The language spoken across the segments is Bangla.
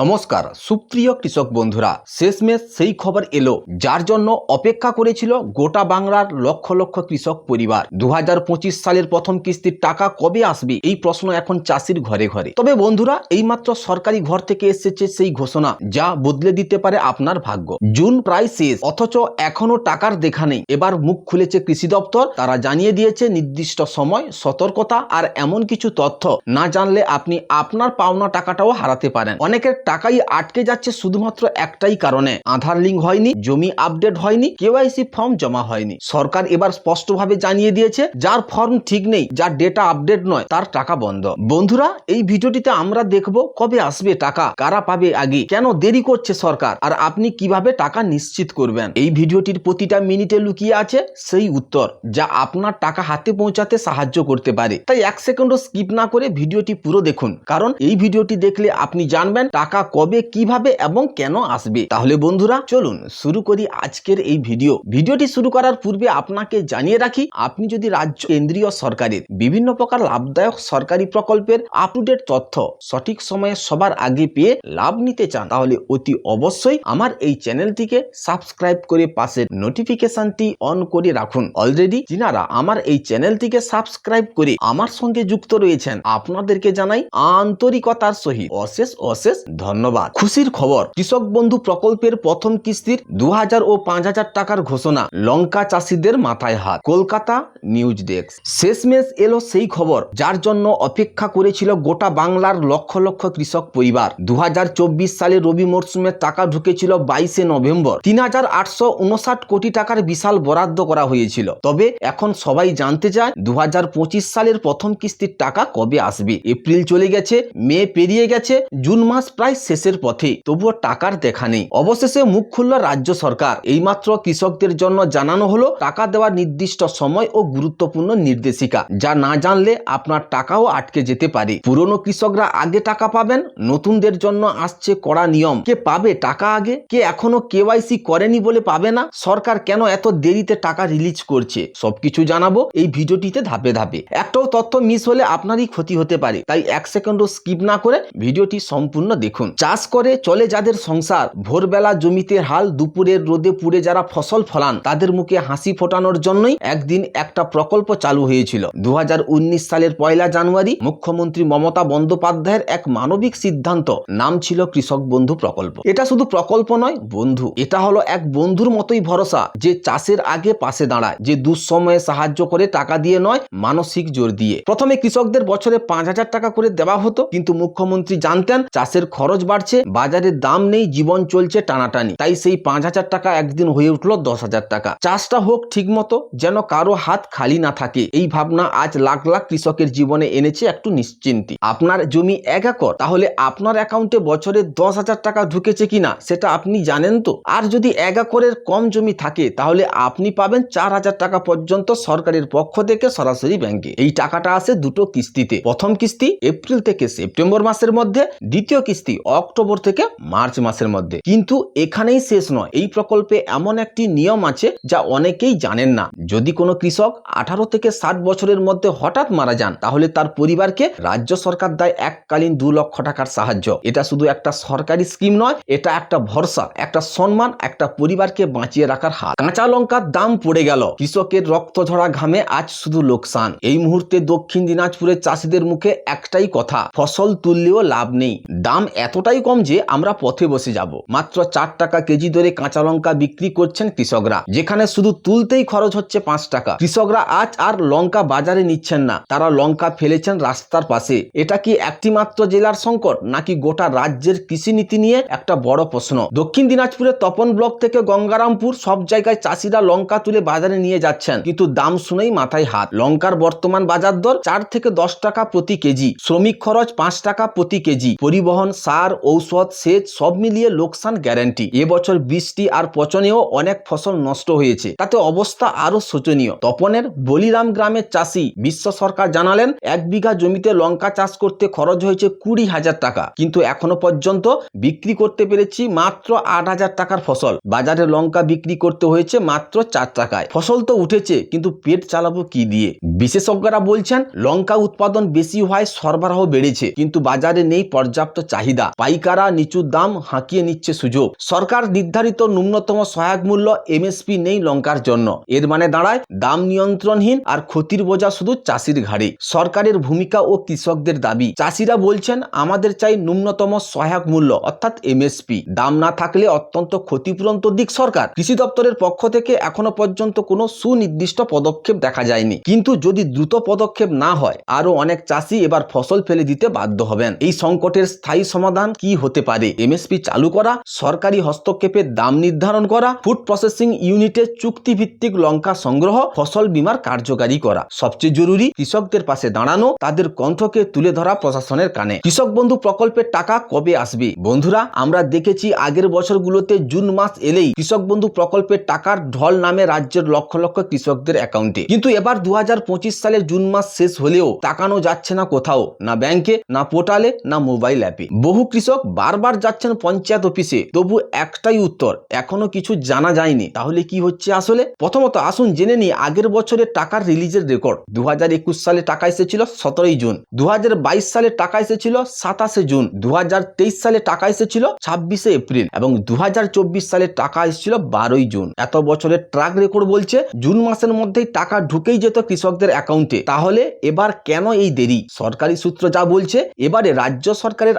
নমস্কার, সুপ্রিয় কৃষক বন্ধুরা, শেষমেশ সেই খবর এলো, যার জন্য অপেক্ষা করেছিল গোটা বাংলার লক্ষ লক্ষ কৃষক পরিবার। দু হাজার পঁচিশ সালের প্রথম কিস্তির টাকা কবে আসবে, এই প্রশ্ন এখন চাষির ঘরে ঘরে। তবে বন্ধুরা, এইমাত্র সরকারি ঘর থেকে এসেছে সেই ঘোষণা, যা বদলে দিতে পারে আপনার ভাগ্য। জুন প্রায় শেষ, অথচ এখনও টাকার দেখা নেই। এবার মুখ খুলেছে কৃষি দপ্তর, তারা জানিয়ে দিয়েছে নির্দিষ্ট সময়, সতর্কতা আর এমন কিছু তথ্য না জানলে আপনি আপনার পাওনা টাকাটাও হারাতে পারেন। অনেকের টাকাই আটকে যাচ্ছে শুধুমাত্র একটাই কারণে। আধার লিঙ্ক হয়নি, জমি আপডেট হয়নি, কেওয়াইসি ফর্ম জমা হয়নি। সরকার এবার স্পষ্টভাবে জানিয়ে দিয়েছে, যার ফর্ম ঠিক নেই, যার ডেটা আপডেট নয়, তার টাকা বন্ধ। বন্ধুরা, এই ভিডিওটিতে আমরা দেখব কবে আসবে টাকা, কারা পাবে আগে, কেন দেরি করছে সরকার, আর আপনি কীভাবে টাকা নিশ্চিত করবেন। এই ভিডিওটির প্রতিটা মিনিটে লুকিয়ে আছে সেই উত্তর, যা আপনার টাকা হাতে পৌঁছাতে সাহায্য করতে পারে। তাই এক সেকেন্ডও স্কিপ না করে ভিডিওটি পুরো দেখুন, কারণ এই ভিডিওটি দেখলে আপনি জানবেন টাকা কবে, কীভাবে এবং কেন আসবে? তাহলে বন্ধুরা, চলুন শুরু করি আজকের এই ভিডিও। ভিডিওটি শুরু করার পূর্বে আপনাকে জানিয়ে রাখি, আপনি যদি রাজ্য, কেন্দ্রীয় সরকারের বিভিন্ন প্রকার লাভদায়ক সরকারি প্রকল্পের আপ টু ডেট তথ্য সঠিক সময়ে সবার আগে পেয়ে লাভ নিতে চান, তাহলে অতি অবশ্যই আমার এই চ্যানেলটিকে সাবস্ক্রাইব করে পাশের নোটিফিকেশনটি অন করে রাখুন। অলরেডি যিনারা আমার এই চ্যানেলটিকে সাবস্ক্রাইব করে আমার সঙ্গে যুক্ত রয়েছেন, আপনাদেরকে জানাই আন্তরিকতার সহিত অশেষ অশেষ ধন্যবাদ। খুশির খবর, কৃষক বন্ধু প্রকল্পের প্রথম কিস্তির দু হাজার ও পাঁচ হাজার টাকার ঘোষণা লঙ্কা চাষিদের মাথায় হাত। Kolkata news desk. শেষমেশ এলো সেই খবর, যার জন্য অপেক্ষা করেছিল গোটা বাংলার লক্ষ লক্ষ কৃষক পরিবার। দু হাজার চব্বিশ সালে রবি মরশুমে টাকা ঢুকেছিল বাইশে নভেম্বর। তিন হাজার আটশো উনষাট কোটি টাকার বিশাল বরাদ্দ করা হয়েছিল। তবে এখন সবাই জানতে চায় দু হাজার পঁচিশ সালের প্রথম কিস্তির টাকা কবে আসবে। এপ্রিল চলে গেছে, মে পেরিয়ে গেছে, জুন মাস প্রায় শেষের পথে। তবুও টাকার দেখা নেই। অবশেষে মুখ খুলল রাজ্য সরকার। এইমাত্র কৃষকদের জন্য জানানো হলো টাকা দেওয়ার নির্দিষ্ট সময় ও গুরুত্বপূর্ণ নির্দেশিকা। যা না জানলে আপনার টাকাও আটকে যেতে পারে। পুরনো কৃষকরা আগে টাকা পাবেন, নতুনদের জন্য আসছে কড়া নিয়ম। কে পাবে টাকা আগে? কে এখনও কেওয়াইসি করেনি বলে পাবে না? সরকার কেন এত দেরিতে টাকা রিলিজ করছে? সবকিছু জানাব এই ভিডিওটিতে ধাপে ধাপে। একটাও তথ্য মিস হলে আপনারই ক্ষতি হতে পারে। তাই এক সেকেন্ডও স্কিপ না করে ভিডিওটি সম্পূর্ণ দেখুন। চাষ করে চলে যাদের সংসার, ভোরবেলা জমিতে হাল, দুপুরের রোদে পুড়ে যারা ফসল ফলান, তাদের মুখে হাসি ফোটানোর জন্যই একদিন একটা প্রকল্প চালু হয়েছিল। দু হাজার উনিশ সালের পয়লা জানুয়ারি মুখ্যমন্ত্রী মমতা বন্দ্যোপাধ্যায়ের এক মানবিক সিদ্ধান্ত, নাম ছিল কৃষক বন্ধু প্রকল্প। এটা শুধু প্রকল্প নয়, বন্ধু, এটা হলো এক বন্ধুর মতোই ভরসা, যে চাষের আগে পাশে দাঁড়ায়, যে দুঃসময়ে সাহায্য করে টাকা দিয়ে নয়, মানসিক জোর দিয়ে। প্রথমে কৃষকদের বছরে পাঁচ হাজার টাকা করে দেওয়া হতো, কিন্তু মুখ্যমন্ত্রী জানতেন, চাষের খরচ বাড়ছে, বাজারে দাম নেই, জীবন চলছে টানাটানি। তাই সেই পাঁচ হাজার টাকা একদিন হয়ে উঠল দশ হাজার টাকা। চাষটা হোক ঠিক মতো, যেন কারও হাত খালি না থাকে। এই ভাবনা আজ লাখ লাখ কৃষকের জীবনে এনেছে একটু নিশ্চিন্তি। আপনার জমি এক একর, তাহলে আপনার অ্যাকাউন্টে বছরে দশ হাজার টাকা ঢুকেছে কিনা, সেটা আপনি জানেন তো? আর যদি এক একরের কম জমি থাকে, তাহলে আপনি পাবেন চার হাজার টাকা পর্যন্ত সরকারের পক্ষ থেকে সরাসরি ব্যাংকে। এই টাকাটা আসে দুটো কিস্তিতে। প্রথম কিস্তি এপ্রিল থেকে সেপ্টেম্বর মাসের মধ্যে, দ্বিতীয় কিস্তি অক্টোবর থেকে মার্চ মাসের মধ্যে। কিন্তু এখানেই শেষ নয়। এই প্রকল্পে এমন একটি নিয়ম আছে যা অনেকেই জানেন না। যদি কোনো কৃষক আঠারো থেকে ষাট বছরের মধ্যে হঠাৎ মারা যান, তাহলে তার পরিবারকে রাজ্য সরকার দেয় এককালীন দু লক্ষ টাকার সাহায্য। এটা শুধু একটা সরকারি স্কিম নয়, এটা একটা ভরসা, একটা সম্মান, একটা পরিবারকে বাঁচিয়ে রাখার হাত। কাঁচা লঙ্কার দাম পড়ে গেল। কৃষকের রক্ত ঝরা ঘামে আজ শুধু লোকসান। এই মুহূর্তে দক্ষিণ দিনাজপুরের চাষিদের মুখে একটাই কথা, ফসল তুললেও লাভ নেই। দাম এতটাই কম যে আমরা পথে বসে যাব। মাত্র চার টাকা কেজি দরে কাঁচা লঙ্কা বিক্রি করছেন কৃষকরা, যেখানে শুধু তুলতেই খরচ হচ্ছে পাঁচ টাকা। কৃষকরা আজ আর লঙ্কা বাজারে নিচ্ছেন না, তারা লঙ্কা ফেলেছেন রাস্তার পাশে। এটা কি একটি মাত্র জেলার সংকট, নাকি গোটা রাজ্যের কৃষি নীতি নিয়ে একটা বড় প্রশ্ন? দক্ষিণ দিনাজপুরের তপন ব্লক থেকে গঙ্গারামপুর সব জায়গায় চাষিরা লঙ্কা তুলে বাজারে নিয়ে যাচ্ছেন, কিন্তু দাম শুনেই মাথায় হাত। লঙ্কার বর্তমান বাজার দর চার থেকে দশ টাকা প্রতি কেজি, শ্রমিক খরচ পাঁচ টাকা প্রতি কেজি, পরিবহন সার ঔষধ, সেচ সব মিলিয়ে লোকসান গ্যারান্টি। এবছর বৃষ্টি আর পচনেও অনেক ফসল নষ্ট হয়েছে। তাতে অবস্থা আরও শোচনীয়। তপনের বলিরাম গ্রামের চাষি বিশ্ব সরকার জানালেন, এক বিঘা জমিতে লঙ্কা চাষ করতে খরচ হয়েছে কুড়ি হাজার টাকা। কিন্তু এখনও পর্যন্ত বিক্রি করতে পেরেছি মাত্র আট হাজার টাকার ফসল। বাজারে লঙ্কা বিক্রি করতে হয়েছে মাত্র চার টাকায়। ফসল তো উঠেছে, কিন্তু পেট চালাবো কি দিয়ে? বিশেষজ্ঞরা বলছেন, লঙ্কা উৎপাদন বেশি হওয়ায় সরবরাহ বেড়েছে, কিন্তু বাজারে নেই পর্যাপ্ত চাহিদা। চাষিরা পাইকারা নিচু দাম হাঁকিয়ে নিচ্ছে সুযোগ। সরকার নির্ধারিত ন্যূনতম সহায়ক মূল্য এমএসপি নেই লঙ্কার জন্য। এর মানে দাঁড়ায়, দাম নিয়ন্ত্রণহীন আর ক্ষতির বোঝা শুধু চাষির ঘাড়ে। সরকারের ভূমিকা ও কৃষকদের দাবি। চাষিরা বলছেন, আমাদের চাই ন্যূনতম সহায়ক মূল্য, অর্থাৎ এমএসপি। দাম না থাকলে অত্যন্ত ক্ষতিপূরণ তো দিক সরকার। কৃষি দপ্তরের পক্ষ থেকে এখনও পর্যন্ত কোনো সুনির্দিষ্ট পদক্ষেপ দেখা যায়নি। কিন্তু যদি দ্রুত পদক্ষেপ না হয় আরও অনেক চাষি এবার ফসল ফেলে দিতে বাধ্য হবেন। এই সংকটের স্থায়ী সমাধান কি হতে পারে? এমএসপি চালু করা, সরকারি হস্তক্ষেপের দাম নির্ধারণ করা ফুড প্রসেসিং ইউনিটে চুক্তিভিত্তিক লঙ্কা সংগ্রহ, ফসল বীমার কার্যকারী করা। সবচেয়ে জরুরি, কৃষকদের পাশে দাঁড়ানো, তাদের কণ্ঠকে তুলে ধরা প্রশাসনের কানে। কৃষক বন্ধু প্রকল্পের টাকা কবে আসবে? বন্ধুরা, আমরা দেখেছি আগের বছরগুলোতে জুন মাস এলেই কৃষক বন্ধু প্রকল্পের টাকার ঢল নামে রাজ্যের লক্ষ লক্ষ কৃষকদের অ্যাকাউন্টে। কিন্তু এবার দু হাজার পঁচিশ সালের জুন মাস শেষ হলেও তাকানো যাচ্ছে না কোথাও, না ব্যাংকে, না পোর্টালে, না মোবাইল অ্যাপে। বহু কৃষক বারবার যাচ্ছেন পঞ্চায়েত অফিসে। তবু একটাই উত্তর, এখনও কিছু জানা যায়নি। তাহলে কি হচ্ছে আসলে? প্রথমত আসুন জেনে নিই আগের বছরের টাকার রিলিজের রেকর্ড। দুহাজার একুশ সালে টাকা এসেছিল সতেরোই জুন। দু হাজার বাইশ সালে টাকা এসেছিল সাতাশে জুন। দু হাজার তেইশ সালে টাকা এসেছিল ছাব্বিশে এপ্রিল। এবং দু হাজার চব্বিশ সালে টাকা এসেছিল বারোই জুন। এত বছরের ট্রাক রেকর্ড বলছে জুন মাসের মধ্যেই টাকা ঢুকেই যেত কৃষকদের অ্যাকাউন্টে। তাহলে এবার কেন এই দেরি? সরকারি সূত্র যা বলছে, এবারে রাজ্য সরকারের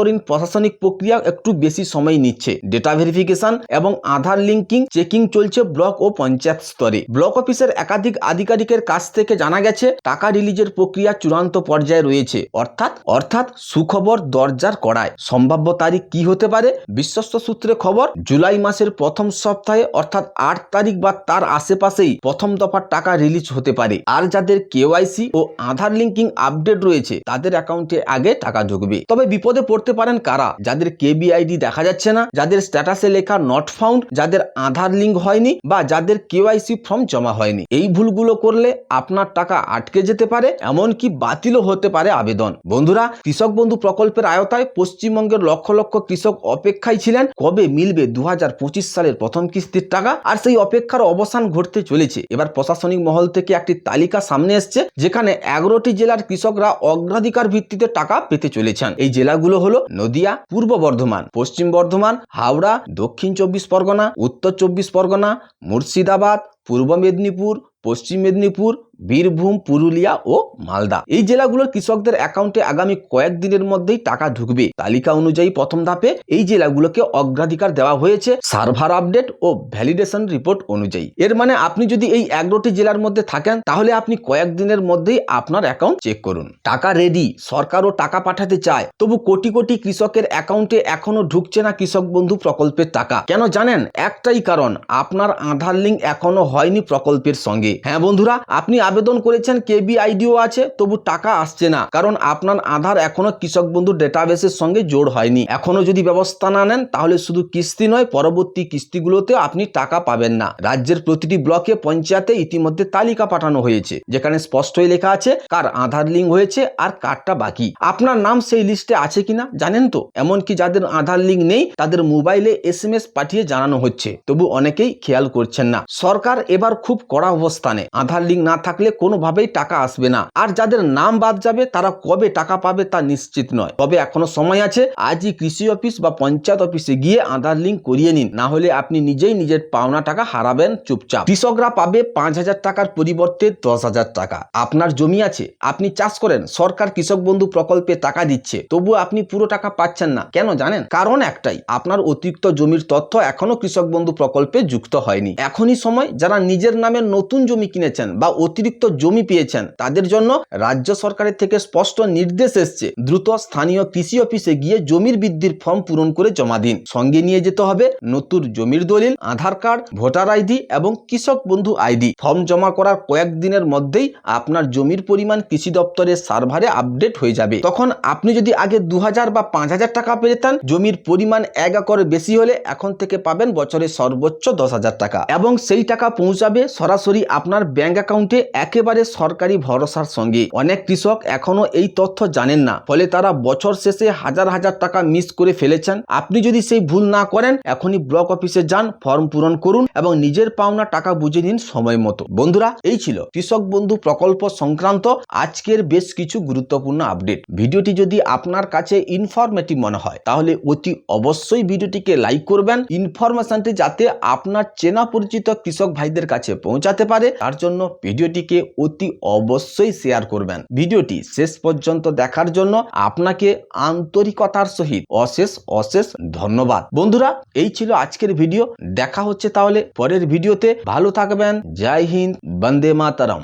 আভ্যন্তরীণ প্রশাসনিক প্রক্রিয়া একটু বেশি সময় নিচ্ছে। ডেটা ভেরিফিকেশন এবং আধার লিঙ্কিং চেকিং চলছে ব্লক ও পঞ্চায়েত স্তরে। ব্লক অফিসের একাধিক আধিকারিকের কাছ থেকে জানা গেছে, টাকা রিলিজের প্রক্রিয়া চূড়ান্ত পর্যায়ে রয়েছে। অর্থাৎ অর্থাৎ সুখবর দরজার কড়ায়। সম্ভাব্য তারিখ কি হতে পারে? বিশ্বস্ত সূত্রে খবর, জুলাই মাসের প্রথম সপ্তাহে, অর্থাৎ আট তারিখ বা তার আশেপাশেই প্রথম দফার টাকা রিলিজ হতে পারে। আর যাদের কেওয়াইসি ও আধার লিঙ্কিং আপডেট রয়েছে, তাদের অ্যাকাউন্টে আগে টাকা ঢুকবে। তবে বিপদে পড়তে পারেন কারা? যাদের কেবিআইডি দেখা যাচ্ছে না, যাদের স্ট্যাটাসে লেখা নট ফাউন্ড যাদের আধার লিঙ্ক হয়নি বা যাদের কেওয়াইসি ফর্ম জমা হয়নি। এই ভুলগুলো করলে আপনার টাকা আটকে যেতে পারে, এমনকি বাতিলও হতে পারে আবেদন। বন্ধুরা, কৃষক বন্ধু প্রকল্পের আয়তায় পশ্চিমবঙ্গের লক্ষ লক্ষ কৃষক অপেক্ষায় ছিলেন। কবে মিলবে দু হাজার পঁচিশ সালের প্রথম কিস্তির টাকা? আর সেই অপেক্ষার অবসান ঘটতে চলেছে। এবার প্রশাসনিক মহল থেকে একটি তালিকা সামনে এসছে, যেখানে এগারোটি জেলার কৃষকরা অগ্রাধিকার ভিত্তিতে টাকা পেতে চলেছেন। এই জেলাগুলো হলো নদিয়া, পূর্ব বর্ধমান, পশ্চিম বর্ধমান, হাওড়া, দক্ষিণ চব্বিশ পরগনা, উত্তর চব্বিশ পরগনা, মুর্শিদাবাদ, পূর্ব মেদিনীপুর পশ্চিম মেদিনীপুর, বীরভূম, পুরুলিয়া ও মালদা। এই জেলাগুলোর কৃষকদের অ্যাকাউন্টে আগামী কয়েকদিনের মধ্যেই টাকা ঢুকবে। তালিকা অনুযায়ী প্রথম ধাপে এই জেলাগুলোকে অগ্রাধিকার দেওয়া হয়েছে সার্ভার আপডেট ও ভ্যালিডেশন রিপোর্ট অনুযায়ী। এর মানে আপনি যদি এই এগারোটি জেলার মধ্যে থাকেন, তাহলে আপনি কয়েকদিনের মধ্যেই আপনার অ্যাকাউন্ট চেক করুন। টাকা রেডি সরকারও টাকা পাঠাতে চায়। তবু কোটি কোটি কৃষকের অ্যাকাউন্টে এখনও ঢুকছে না কৃষক বন্ধু প্রকল্পের টাকা। কেন জানেন? একটাই কারণ, আপনার আধার লিঙ্ক এখনও হয়নি প্রকল্পের সঙ্গে। হ্যাঁ বন্ধুরা, আপনি আবেদন করেছেন কেবি আইডিও আছে, তবু টাকা আসছে না। কারণ আপনার আধার এখনও কৃষক বন্ধু ডেটাবেসের সঙ্গে জোড় হয়নি। এখনও যদি ব্যবস্থা না নেন, তাহলে শুধু কিস্তি নয়, পরবর্তী কিস্তিগুলোতে আপনি টাকা পাবেন না। রাজ্যের প্রতিটি ব্লকে, পঞ্চায়েতে ইতিমধ্যে তালিকা পাঠানো হয়েছে, যেখানে স্পষ্টই লেখা আছে, কার আধার লিঙ্ক হয়েছে আর কারটা বাকি। আপনার নাম সেই লিস্টে আছে কিনা, জানেন তো? এমনকি যাদের আধার লিঙ্ক নেই, তাদের মোবাইলে এস পাঠিয়ে জানানো হচ্ছে। তবু অনেকেই খেয়াল করছেন না। সরকার এবার খুব কড়া অবস্থানে। আধার লিঙ্ক না থাকলে কোনোভাবেই টাকা আসবে না। আর যাদের নাম বাদ যাবে, তারা কবে টাকা পাবে তা নিশ্চিত নয়। তবে এখনও সময় আছে, আজই কৃষি অফিস বা পঞ্চায়েত অফিসে গিয়ে আধার লিঙ্ক করিয়ে নিন। না হলে আপনি নিজেই নিজের পাওনা টাকা হারাবেন চুপচাপ। কৃষকরা পাবে পাঁচ হাজার টাকার পরিবর্তে দশ হাজার টাকা। আপনার জমি আছে, আপনি চাষ করেন, সরকার কৃষক বন্ধু প্রকল্পে টাকা দিচ্ছে। তবু আপনি পুরো টাকা পাচ্ছেন না। কেন জানেন? কারণ একটাই, আপনার অতিরিক্ত জমির তথ্য এখনও কৃষক বন্ধু প্রকল্পে যুক্ত হয়নি। এখনই সময়, যারা নিজের নামে নতুন জমি কিনেছেন বা অতিরিক্ত জমি পেয়েছেন, তাদের জন্য রাজ্য সরকারের থেকে স্পষ্ট নির্দেশ এসছে। দ্রুত স্থানীয় কৃষি অফিসে গিয়ে জমির বৃদ্ধির ফর্ম পূরণ করে জমা দিন। সঙ্গে নিয়ে যেতে হবে নতুন জমির দলিল, আধার কার্ড, ভোটার আইডি এবং কৃষক বন্ধু আইডি। ফর্ম জমা করার কয়েকদিনের মধ্যেই আপনার জমির পরিমাণ কৃষি দপ্তরের সার্ভারে আপডেট হয়ে যাবে। তখন আপনি যদি আগে দু হাজার বা পাঁচ হাজার টাকা পেতেন জমির পরিমাণ এক একরের বেশি হলে এখন থেকে পাবেন বছরে সর্বোচ্চ দশ টাকা। এবং সেই টাকা পৌঁছাবে সরাসরি আপনার ব্যাংক অ্যাকাউন্টে একেবারে সরকারি ভরসার সঙ্গে। অনেক কৃষক এখনও এই তথ্য জানেন না। ফলে তারা বছর শেষে হাজার হাজার টাকা মিস করে ফেলেছেন। আপনি যদি সেই ভুল না করেন, এখনই ব্লক অফিসে যান ফর্ম পূরণ করুন এবং নিজের পাওনা টাকা বুঝে নিন সময় মতো। বন্ধুরা, এই ছিল কৃষক বন্ধু প্রকল্প সংক্রান্ত আজকের বেশ কিছু গুরুত্বপূর্ণ আপডেট ভিডিওটি যদি আপনার কাছে ইনফরমেটিভ মনে হয়, তাহলে অতি অবশ্যই ভিডিওটিকে লাইক করবেন। ইনফরমেশনটি যাতে আপনার চেনা পরিচিত কৃষক ভাইদের কাছে পৌঁছাতে পারে। তার জন্য ভিডিওটিকে অতি অবশ্যই শেয়ার করবেন। ভিডিওটি শেষ পর্যন্ত দেখার জন্য আপনাকে আন্তরিকতার সহিত অশেষ অশেষ ধন্যবাদ। বন্ধুরা, এই ছিল আজকের ভিডিও। দেখা হচ্ছে তাহলে পরের ভিডিওতে। ভালো থাকবেন। জয় হিন্দ, বন্দে মাতারম।